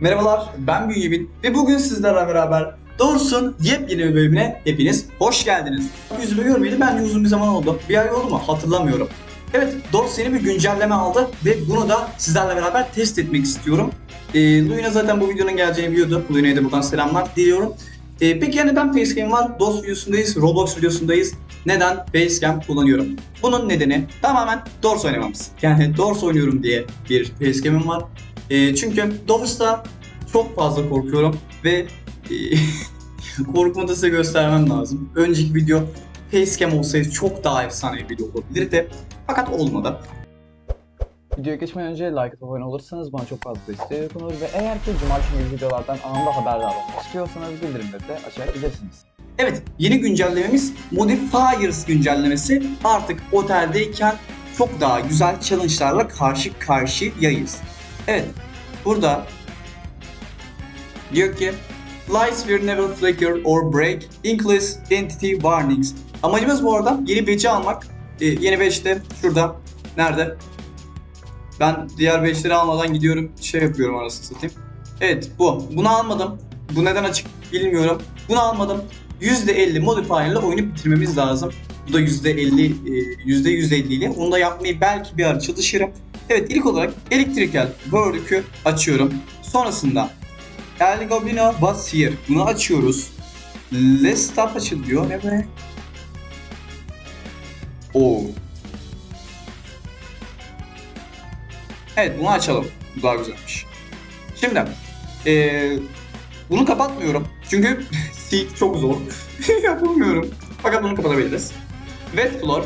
Merhabalar, ben Bünyamin ve bugün sizlerle beraber Doğrusun yepyeni bir bölümüne hepiniz hoş geldiniz. Yüzümü görmeyeli bence uzun bir zaman oldu. Bir ay oldu mu? Hatırlamıyorum. Evet, Doğrusu yeni bir güncelleme aldı ve bunu da sizlerle beraber test etmek istiyorum. Ee, Luyna zaten bu videonun geleceğini biliyordu. Luyna'ya da buradan selamlar diliyorum. Ee, peki ya neden Facecam var? DOS videosundayız, Roblox videosundayız. Neden Facecam kullanıyorum? Bunun nedeni tamamen Doors oynamamız. Yani Doors oynuyorum diye bir Facecam'im var. Ee, çünkü Doors'ta çok fazla korkuyorum ve e, korkumu da size göstermem lazım. Önceki video Facecam olsaydı çok daha efsane bir video olabilirdi. Fakat olmadı. Videoya geçmeden önce like atıp abone olursanız bana çok fazla destek dokunur ve eğer ki Cumartesi günü videolardan anında haberdar olmak istiyorsanız bildirimleri de açabilirsiniz. Evet, yeni güncellememiz Modifiers güncellemesi. Artık oteldeyken çok daha güzel challenge'larla karşı karşıyayız. Evet, burada diyor ki Lights will never flicker or break, increase entity warnings. Amacımız bu arada yeni badge'i almak. Ee, yeni badge şurada. Nerede? Ben diğer badge'leri almadan gidiyorum şey yapıyorum arasını satayım. Evet bu. Bunu almadım. Bu neden açık bilmiyorum. Bunu almadım. %50 modifier ile oyunu bitirmemiz lazım. Bu da %50, e, %150 ile. Onu da yapmayı belki bir ara çalışırım. Evet ilk olarak Electrical Work'ü açıyorum. Sonrasında El Gobino Was Here. Bunu açıyoruz. Let's Stop açılıyor. Ne be? Oo. Evet bunu açalım. Bu daha güzelmiş. Şimdi eee bunu kapatmıyorum. Çünkü seek çok zor. Yapamıyorum. Fakat bunu kapatabiliriz. Wet floor.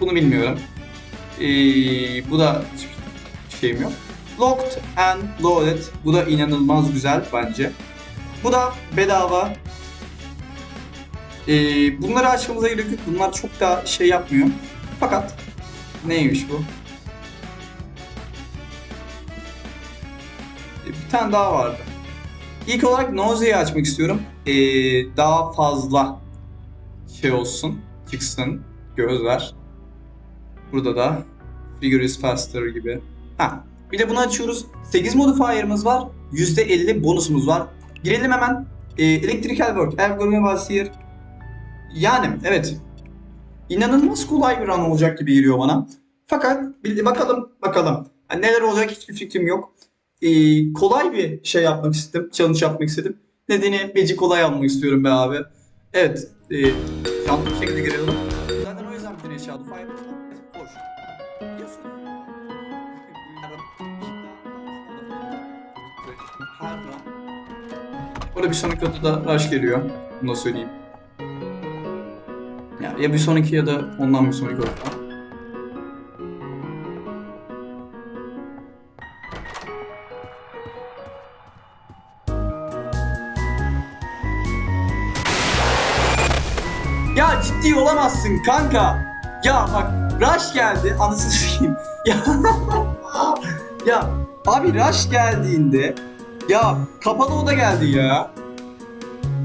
Bunu bilmiyorum. Ee, bu da şeyim yok. Locked and loaded. Bu da inanılmaz güzel bence. Bu da bedava. Ee, bunları açmamıza gerek yok. Bunlar çok da şey yapmıyor. Fakat neymiş bu? Ee, Bir tane daha vardı. İlk olarak Nozia'yı açmak istiyorum. Ee, daha fazla şey olsun, çıksın, göz ver. Burada da Figure is Faster gibi. Ha, bir de bunu açıyoruz. 8 modifier'ımız var. %50 bonusumuz var. Girelim hemen. Ee, Electrical Work, Ergonomy Vasir. Yani evet. İnanılmaz kolay bir run olacak gibi geliyor bana. Fakat bir- bakalım bakalım. Yani neler olacak hiçbir fikrim yok e, kolay bir şey yapmak istedim. Challenge yapmak istedim. Nedeni beci kolay almak istiyorum be abi. Evet. E, yanlış bir şekilde girelim. Burada bir sonraki odada rush geliyor. Bunu da söyleyeyim. Ya, ya bir sonraki ya da ondan bir sonraki odada. Ya ciddi olamazsın kanka. Ya bak Rush geldi anasını sikeyim. Ya ya abi Rush geldiğinde ya kapalı oda geldi ya.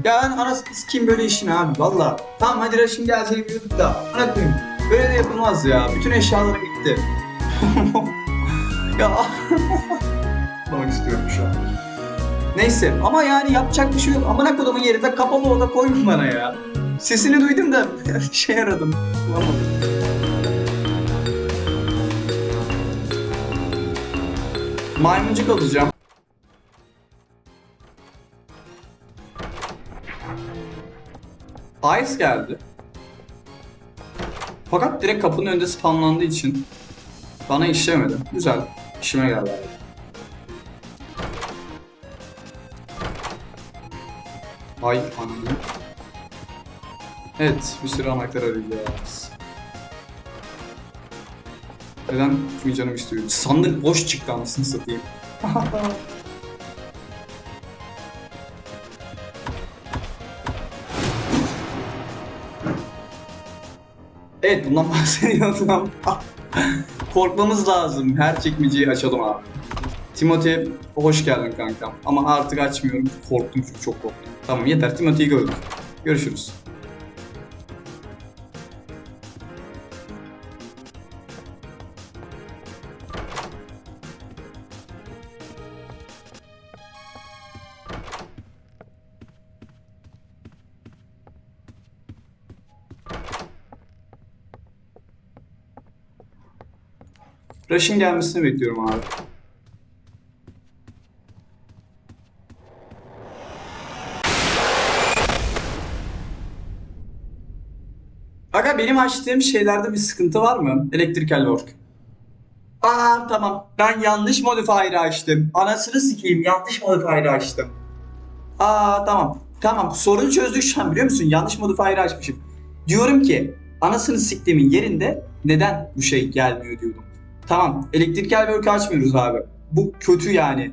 Ya ben anasını sikeyim böyle işin abi valla. Tamam hadi Rush'ın geleceğini biliyorduk da. Bırakayım. Böyle de yapılmaz ya. Bütün eşyalarım gitti. ya Bakmak istiyorum şu an. Neyse ama yani yapacak bir şey yok. Amına kodumun yerinde kapalı oda koyun bana ya. Sesini duydum da şey aradım. Bulamadım. Maymuncuk alacağım. Ice geldi. Fakat direkt kapının önünde spamlandığı için bana işlemedi. Güzel. İşime geldi. Ay anladım. Evet, bir sürü anahtar arayacağız. Neden? Çünkü canım istiyor. Sandık boş çıktı anasını satayım. evet, bundan bahsediyordum. Korkmamız lazım. Her çekmeceyi açalım abi. Timothy, hoş geldin kankam. Ama artık açmıyorum. Korktum çünkü çok korktum. Tamam yeter, Timothy'yi gördük. Görüşürüz. Rush'ın gelmesini bekliyorum abi. Aga benim açtığım şeylerde bir sıkıntı var mı? Electrical work. Aa tamam. Ben yanlış modifier'ı açtım. Anasını sikeyim yanlış modifier'ı açtım. Aa tamam. Tamam sorunu çözdük şu an biliyor musun? Yanlış modifier'ı açmışım. Diyorum ki anasını siktiğimin yerinde neden bu şey gelmiyor diyordum. Tamam elektrikel work'ü açmıyoruz abi. Bu kötü yani.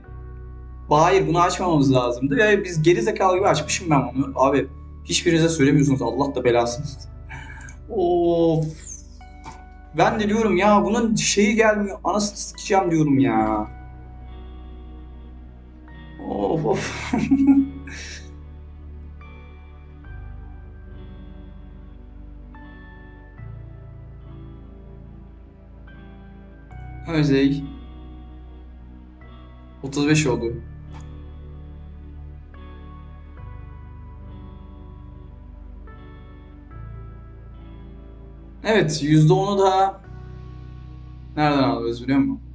Hayır bunu açmamamız lazımdı. Ve biz geri zekalı gibi açmışım ben bunu. Abi hiçbirinize söylemiyorsunuz. Allah da belasını. Of. Ben de diyorum ya bunun şeyi gelmiyor. Anasını sikeceğim diyorum ya. Of of. Özey. 35 oldu. Evet, %10'u da nereden alıyoruz biliyor musun?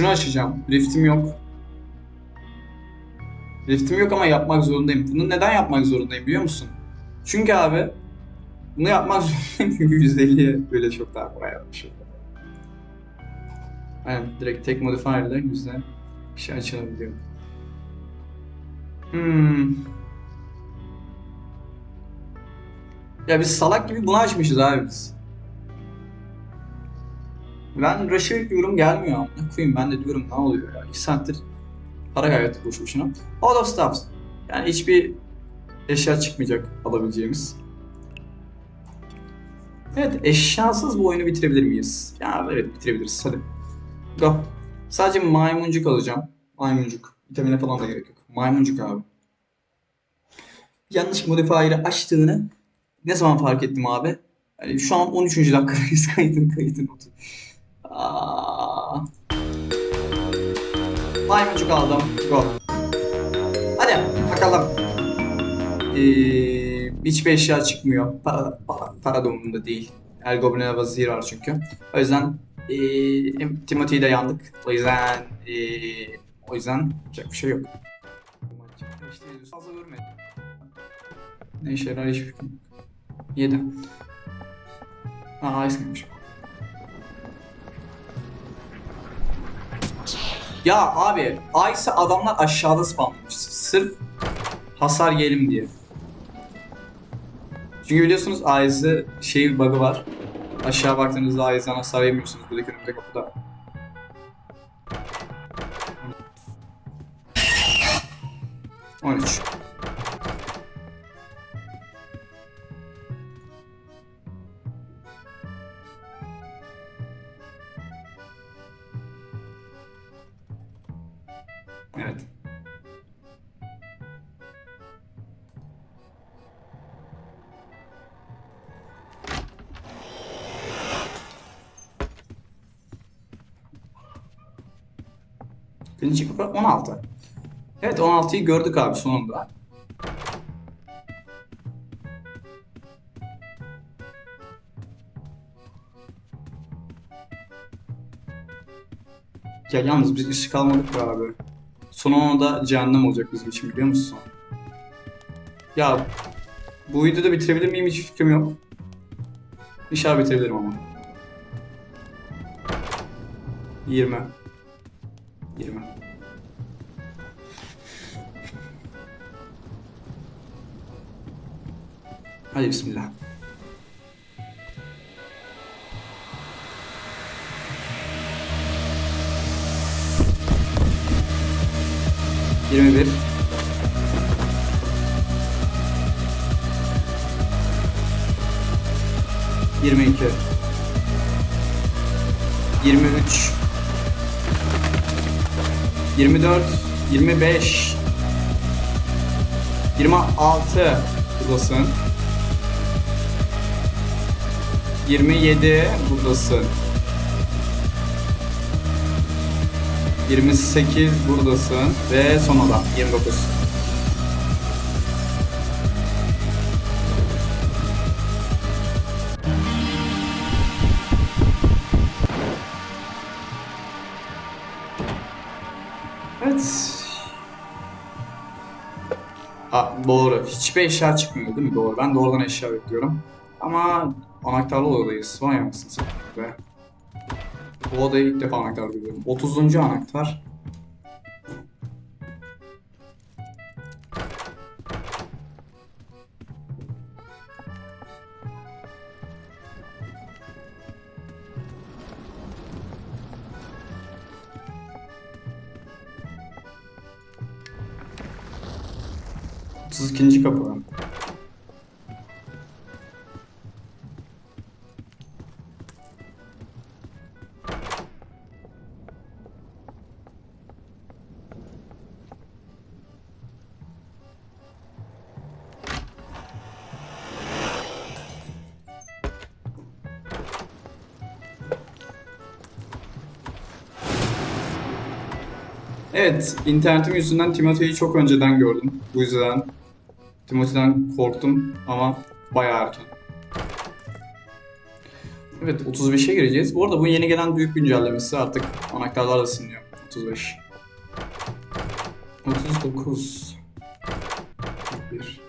Şunu açacağım. Rift'im yok. Rift'im yok ama yapmak zorundayım. Bunu neden yapmak zorundayım biliyor musun? Çünkü abi bunu yapmak zorundayım çünkü %50'ye böyle çok daha kolay yapmışım. Aynen direkt tek modifier ile yüzde bir şey açılabiliyor. Hmm. Ya biz salak gibi bunu açmışız abi biz. Ben Rush'ı bekliyorum gelmiyor amına koyayım ben de diyorum ne oluyor ya 2 saattir para kaybettik boşu boşuna. Out of stuffs. Yani hiçbir eşya çıkmayacak alabileceğimiz. Evet eşyasız bu oyunu bitirebilir miyiz? Ya evet bitirebiliriz hadi. Go. Sadece maymuncuk alacağım. Maymuncuk. Vitamine falan da gerek yok. Maymuncuk abi. Yanlış modifier'ı açtığını ne zaman fark ettim abi? Yani şu an 13. dakikadayız kaydın kaydın otur. Aa. Maymuncuk aldım. Go. Hadi bakalım. Ee, hiçbir eşya çıkmıyor. Para, para, para da umurumda değil. El Goblin'e vazir var çünkü. O yüzden ee, Timothy'yi de yandık. O yüzden ee, o yüzden yapacak bir şey yok. Fazla görmedim. Ne işe yarar hiçbir yok. 7. Aa ice creammiş. Ya abi Ice'ı adamlar aşağıda spamlamış. Sırf hasar yiyelim diye. Çünkü biliyorsunuz Ice'ı şey bug'ı var. Aşağı baktığınızda Ice'dan hasar yemiyorsunuz. Buradaki önümde kapıda. On üç. Birinci kupa 16. Evet 16'yı gördük abi sonunda. Ya yalnız biz ışık almadık be abi. Son ona da cehennem olacak bizim için biliyor musun? Ya bu videoda bitirebilir miyim hiç fikrim yok. İnşallah bitirebilirim ama. 20. 20. Hadi bismillah. Yirmi bir. Yirmi iki. Yirmi üç. Yirmi dört. Yirmi beş. 26 buradasın. 27 buradasın. 28 buradasın ve son adam 29. Evet. Ha, doğru. Hiçbir eşya çıkmıyor değil mi? Doğru. Ben doğrudan eşya bekliyorum. Ama anahtarlı odadayız. Vay anasını satayım be. Bu odayı ilk defa anahtar görüyorum. 30. anahtar. Otuz ikinci kapı. Evet, internetim yüzünden Timothy'yi çok önceden gördüm. Bu yüzden Timothy'den korktum ama bayağı erken. Evet, 35'e gireceğiz. Bu arada bu yeni gelen büyük güncellemesi artık anahtarlar da siliniyor. 35. 39. 41.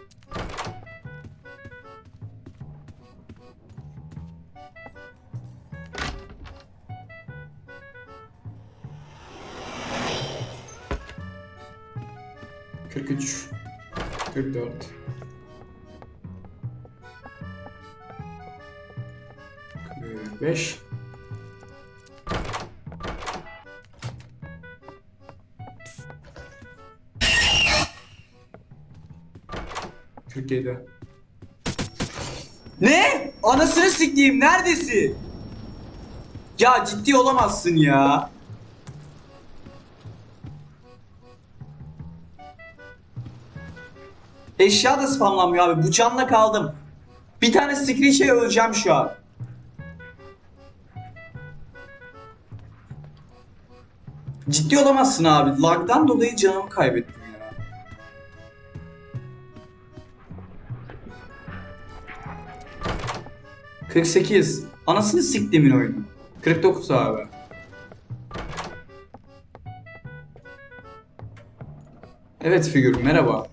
beş, kırk yedi. Ne? Anasını sikeyim neredesin? Ya ciddi olamazsın ya. Eşya da spamlanmıyor abi. Bu canla kaldım. Bir tane screech'e öleceğim şu an. Ciddi olamazsın abi. Lag'dan dolayı canımı kaybettim ya. ...48. Anasını siktimin oyunu. 49 abi. Evet figür merhaba.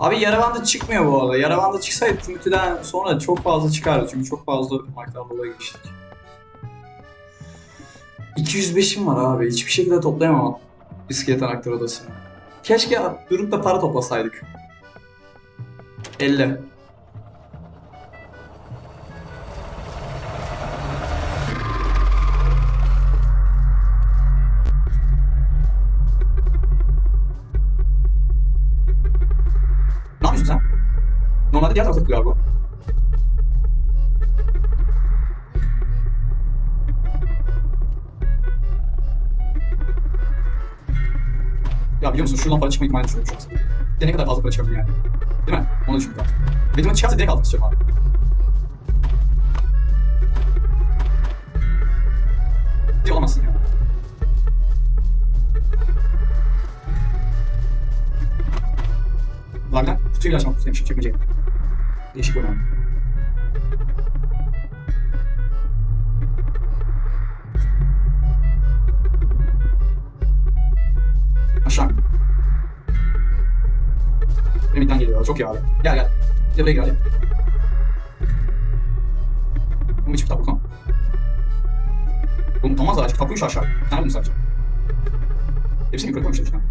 Abi Yaravan'da çıkmıyor bu arada. Yaravan'da çıksaydı Timuçin'den sonra çok fazla çıkardı. Çünkü çok fazla marktan dolayı geçtik. 205'im var abi. Hiçbir şekilde toplayamam iskelet anahtar odasını. Keşke durup da para toplasaydık. 50. Normalde diğer tıklıyor bu. Ya biliyor musun şuradan para çıkma ihtimali düşünüyorum şu. Bir ne kadar fazla para çıkabilir yani. Değil mi? Onu düşünüyorum. Ve çıkarsa direkt altı tutacağım abi. Ciddi olamazsın ya. Harbiden kutuyla açmak kutuymuş çekmeceyi. Değişik bir oyun. Aşağı. Limit'ten geliyor. Çok iyi abi. Gel gel. Gel buraya gel hadi. Bu hiç kitap bakalım. Bu unutamaz da kitap koymuş aşağı. Bir tane bunu sadece. Hepsini yukarı koymuşlar işte.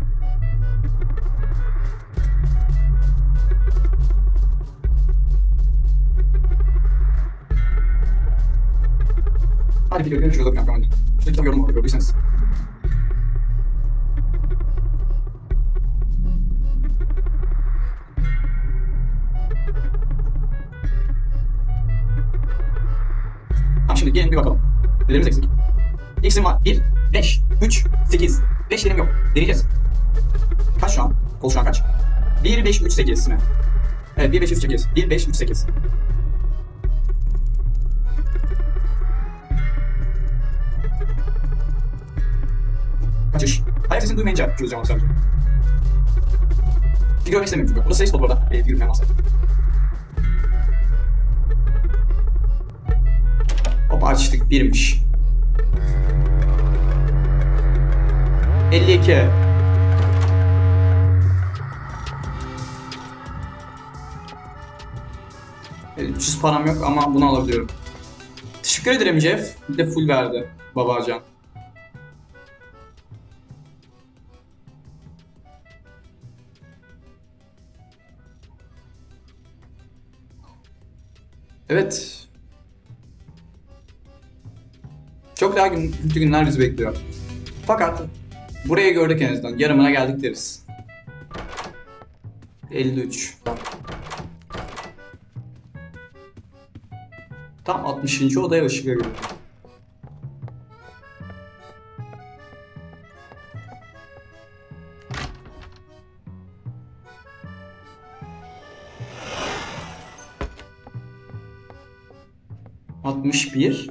Hadi bir görelim şurada bir dakika önce. Şurada kitap gördüm orada gördüyseniz. Tamam şimdi gelin bir bakalım. Nelerimiz eksik? X'im var. 1, 5, 3, 8. 5 yerim yok. Deneyeceğiz. Kaç şu an? Kol şu an kaç? 1 5 3 8 mi? Evet 1 5 3 8. 1 5 3 8. sesini duymayınca çözeceğim onu sadece. Figür görmek istemiyorum çünkü. Burası ses olur orada. E, figür görmem lazım. Hop açtık birmiş. 52. E, 300 param yok ama bunu alabiliyorum. Teşekkür ederim Jeff. Bir de full verdi babacan. Evet. Çok daha gün, kötü günler bizi bekliyor. Fakat burayı gördük en azından. Yarımına geldik deriz. 53. Tam 60. odaya ışık görüyorum. 61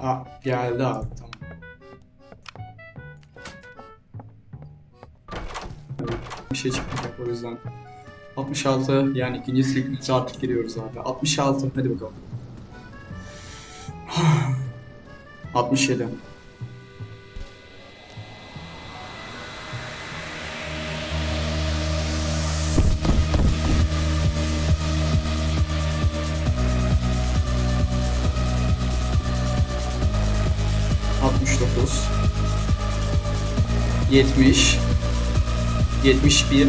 Aa, geldi abi tamam. Bir şey çıkmayacak o yüzden. 66 yani ikinci sekmesi artık giriyoruz abi. 66 hadi bakalım. 67 70 71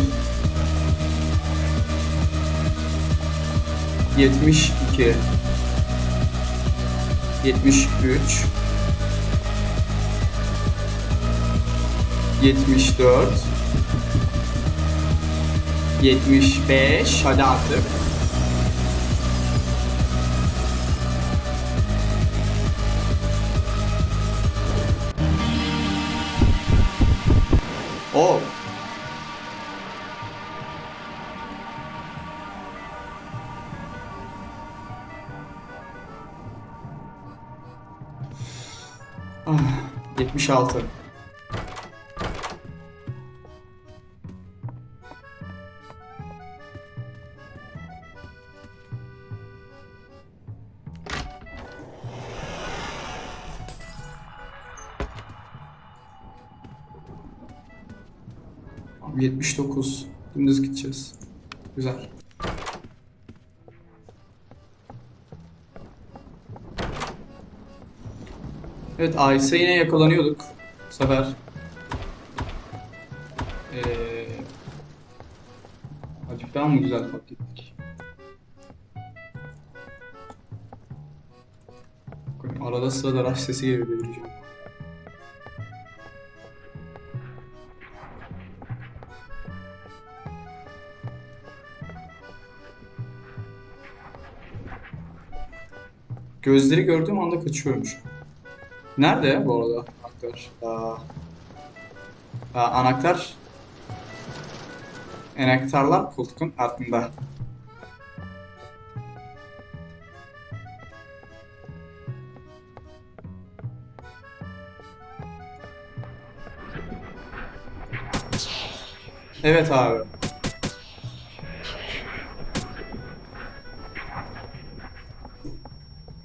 72 73 74 75 hadi artık. Oh. Ah, 76. 79. Dümdüz gideceğiz. Güzel. Evet Ayse yine yakalanıyorduk. Bu sefer. Ee, Acık daha mı güzel fark ettik? Arada sırada rush sesi geliyor delireceğim. Gözleri gördüğüm anda kaçıyormuş. Nerede bu arada anahtar? Aa, aa, anahtar Enektarlar koltuğun altında. Evet abi.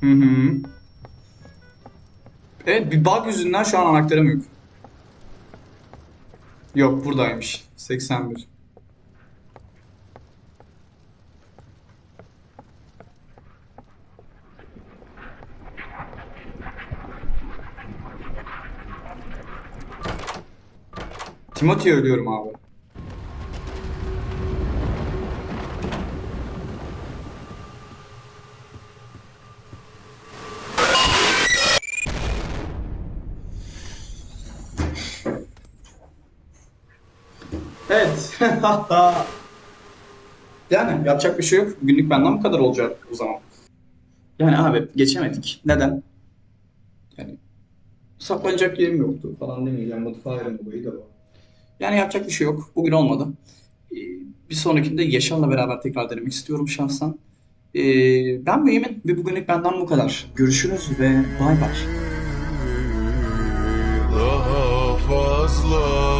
Hı hı. Evet bir bug yüzünden şu an anahtarım yok. Yok buradaymış. 81. Timothy ölüyorum abi. Evet. yani yapacak bir şey yok. Günlük benden bu kadar olacak o zaman. Yani abi geçemedik. Neden? Yani saklanacak yerim yoktu falan demeyeceğim. Mutfağın olayı da var. Yani yapacak bir şey yok. Bugün olmadı. Ee, bir sonrakinde Yaşar'la beraber tekrar denemek istiyorum şahsen. Ee, ben Beyim'in ve bugünlük benden bu kadar. Görüşürüz ve bay bay. Daha fazla